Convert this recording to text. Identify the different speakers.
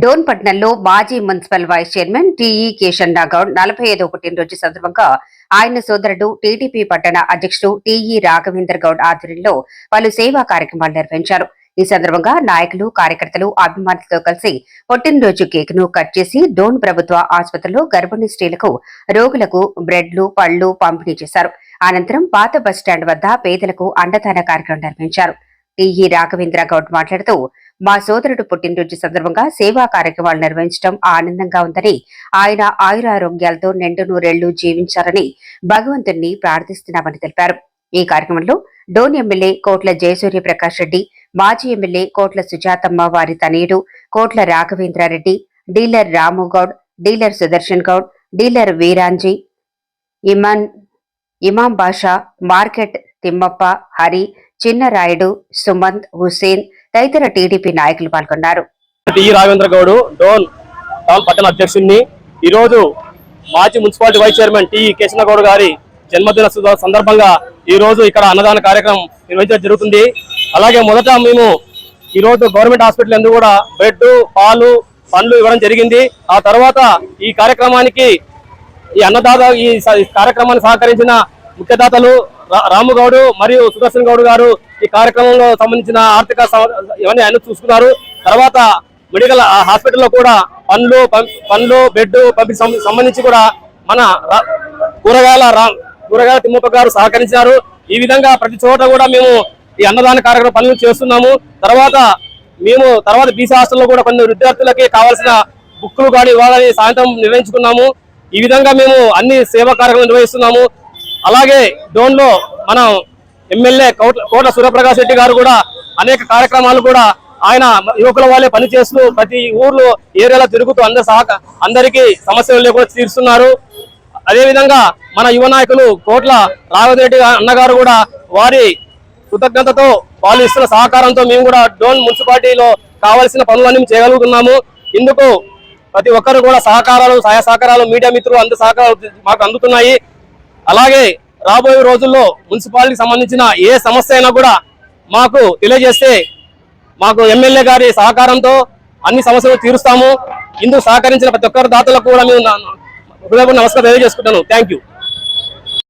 Speaker 1: డోన్ పట్నంలో మాజీ municipal vice chairman TE Keshan నాగౌడ్ నలభై ఐదో పుట్టినరోజు సందర్భంగా ఆయన సోదరుడు టీడీపీ పట్టణ అధ్యక్షుడు టిఈ రాఘవేందర్ గౌడ్ ఆధ్వర్యంలో పలు సేవా కార్యక్రమాలు నిర్వహించారు. ఈ సందర్భంగా నాయకులు కార్యకర్తలు అభిమానులతో కలిసి పుట్టినరోజు కేక్ను కట్ చేసి డోన్ ప్రభుత్వ ఆసుపత్రిలో గర్భిణీ స్త్రీలకు రోగులకు బ్రెడ్లు పళ్ళు పంపిణీ చేశారు. అనంతరం పాత బస్టాండ్ వద్ద పేదలకు అండదాన కార్యక్రమం నిర్వహించారు. టిఈ రాఘవేంద్ర గౌడ్ మాట్లాడుతూ మా సోదరుడు పుట్టినరోజు సందర్భంగా సేవా కార్యక్రమాలు నిర్వహించడం ఆనందంగా ఉందని ఆయన ఆయురారోగ్యాలతో నిండు నూరేళ్ళు జీవించాలని భగవంతుణ్ణి ప్రార్థిస్తున్నామని తెలిపారు. ఈ కార్యక్రమంలో డోన్ ఎమ్మెల్యే కోట్ల జయసూర్య ప్రకాష్ రెడ్డి మాజీ ఎమ్మెల్యే కోట్ల సుజాతమ్మ వారి తనయుడు Kotla Raghavendra Reddy dealer Ramu Goud dealer Sudarshan Goud dealer Veeranji Iman Imam Basha market Timmappa Hari Chinnarayudu Sumanth Hussain తదితర టీడీపీ నాయకులు పాల్గొన్నారు.
Speaker 2: టి. రావేంద్ర గౌడ్ డోన్ టౌన్ పట్టణ అధ్యక్షుడిని ఈరోజు మాజీ municipality vice chairman T. Keshava Goud గారి జన్మదిన సందర్భంగా ఈరోజు ఇక్కడ అన్నదాన కార్యక్రమం నిర్వహించడం జరుగుతుంది. అలాగే మొదట మేము ఈ రోజు గవర్నమెంట్ హాస్పిటల్ ఎందుకు కూడా బెడ్ పాలు పండ్లు ఇవ్వడం జరిగింది. ఆ తర్వాత ఈ కార్యక్రమానికి ఈ అన్నదాత ఈ కార్యక్రమాన్ని సహకరించిన ముఖ్యదాతలు రాము గౌడ్ మరియు సుదర్శన్ గౌడ్ గారు ఈ కార్యక్రమంలో సంబంధించిన ఆర్థిక ఇవన్నీ ఆయన చూసుకున్నారు. తర్వాత మెడికల్ హాస్పిటల్లో కూడా పండ్లు పండ్లు బెడ్ పంపి సంబంధించి కూడా మన కూరగాయల రా- కూరగాయల తిమ్మప్ప గారు సహకరించారు. ఈ విధంగా ప్రతి చోట కూడా మేము ఈ అన్నదాన కార్యక్రమం పనులు చేస్తున్నాము. తర్వాత మేము తర్వాత బీసీ హాస్టల్లో కూడా కొన్ని విద్యార్థులకి కావాల్సిన బుక్కులు కానీ ఇవ్వాలని సాయంత్రం నిర్ణయించుకున్నాము. ఈ విధంగా మేము అన్ని సేవా కార్యక్రమాలు నిర్వహిస్తున్నాము. అలాగే డోన్లో మనం ఎమ్మెల్యే కోట్ల కోట్ల సూర్యప్రకాష్ రెడ్డి గారు కూడా అనేక కార్యక్రమాలు కూడా ఆయన యువకుల వాళ్ళే పనిచేస్తూ ప్రతి ఊర్లో ఏరియాలో తిరుగుతూ అందరి సహక అందరికీ సమస్యలు లేకుండా తీరుస్తున్నారు. అదేవిధంగా మన యువ నాయకులు కోట్ల రాఘవరెడ్డి అన్నగారు కూడా వారి కృతజ్ఞతతో వాళ్ళు ఇస్తున్న సహకారంతో మేము కూడా డోన్ మున్సిపాలిటీలో కావాల్సిన పనులన్నీ చేయగలుగుతున్నాము. ఇందుకు ప్రతి ఒక్కరు కూడా సహకారాలు సహాయ సహకారాలు మీడియా మిత్రులు అందరి సహకారాలు మాకు అందుతున్నాయి. అలాగే రాబోయే రోజుల్లో మున్సిపాలిటీకి సంబంధించిన ఏ సమస్య అయినా కూడా మాకు తెలియజేస్తే మాకు ఎమ్మెల్యే గారి సహకారంతో అన్ని సమస్యలు తీరుస్తాము. ఇందుకు సహకరించిన ప్రతి ఒక్కరి దాతలకు కూడా మేము హృదయపూర్ణ నమస్కారం తెలియజేసుకుంటాను. Thank you